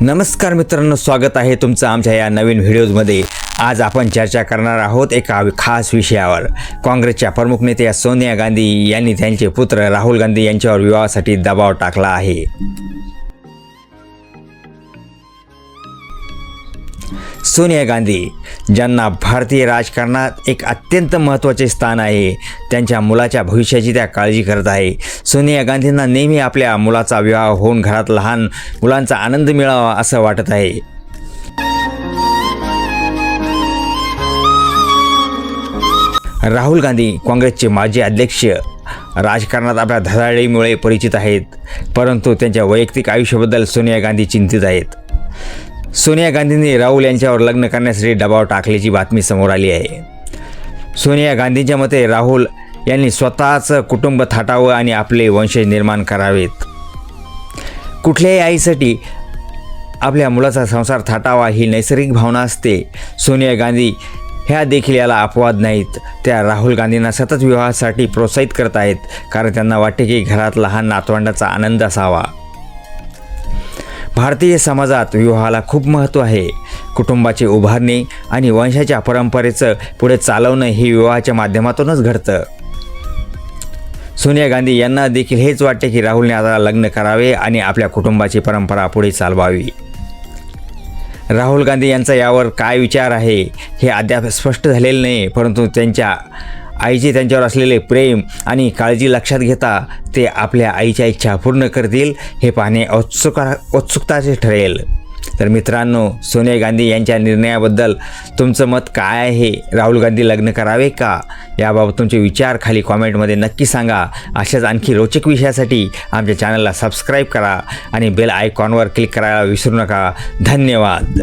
नमस्कार मित्रांनो स्वागत आहे तुमचं आमच्या या नवीन व्हिडिओजमध्ये. आज आपण चर्चा करणार आहोत एका खास विषयावर. काँग्रेसच्या प्रमुख नेत्या सोनिया गांधी यांनी त्यांचे पुत्र राहुल गांधी यांच्यावर विवाहासाठी दबाव टाकला आहे. सोनिया गांधी ज्यांना भारतीय राजकारणात एक अत्यंत महत्त्वाचे स्थान आहे त्यांच्या मुलाच्या भविष्याची त्या काळजी करत आहे. सोनिया गांधींना नेहमी आपल्या मुलाचा विवाह होऊन घरात लहान मुलांचा आनंद मिळावा असं वाटत आहे. राहुल गांधी काँग्रेसचे माजी अध्यक्ष राजकारणात आपल्या धडाळीमुळे परिचित आहेत परंतु त्यांच्या वैयक्तिक आयुष्याबद्दल सोनिया गांधी चिंतित आहेत. सोनिया गांधींनी राहुल यांच्यावर लग्न करण्यासाठी दबाव टाकल्याची बातमी समोर आली आहे. सोनिया गांधींच्या मते राहुल यांनी स्वतःचं कुटुंब थाटावं आणि आपले वंशज निर्माण करावेत. कुठल्याही आईसाठी आपल्या मुलाचा संसार थाटावा ही नैसर्गिक भावना असते. सोनिया गांधी ह्या देखील याला अपवाद नाहीत. त्या राहुल गांधींना सतत विवाहासाठी प्रोत्साहित करत आहेत. कारण त्यांना वाटते की घरात लहान नातवंडाचा आनंद असावा. भारतीय समाजात विवाहाला खूप महत्त्व आहे. कुटुंबाची उभारणी आणि वंशाच्या परंपरेचं पुढे चालवणं हे विवाहाच्या माध्यमातूनच घडतं. सोनिया गांधी यांना देखील हेच वाटते की राहुलने आता लग्न करावे आणि आपल्या कुटुंबाची परंपरा पुढे चालवावी. राहुल गांधी यांचा यावर काय विचार आहे हे अद्याप स्पष्ट झालेलं नाही परंतु त्यांच्या आईचे त्यांच्यावर असलेले प्रेम आणि काळजी लक्षात घेता ते आपल्या आईच्या इच्छा पूर्ण करतील हे पाहणे औत्सुका उत्सुकताचे ठरेल. तर मित्रांनो सोनिया गांधी यांच्या निर्णयाबद्दल तुमचं मत काय आहे? राहुल गांधी लग्न करावे का? याबाबत तुमचे विचार खाली कॉमेंटमध्ये नक्की सांगा. अशाच आणखी रोचक विषयासाठी आमच्या चॅनलला सबस्क्राईब करा आणि बेल आयकॉनवर क्लिक करायला विसरू नका. धन्यवाद.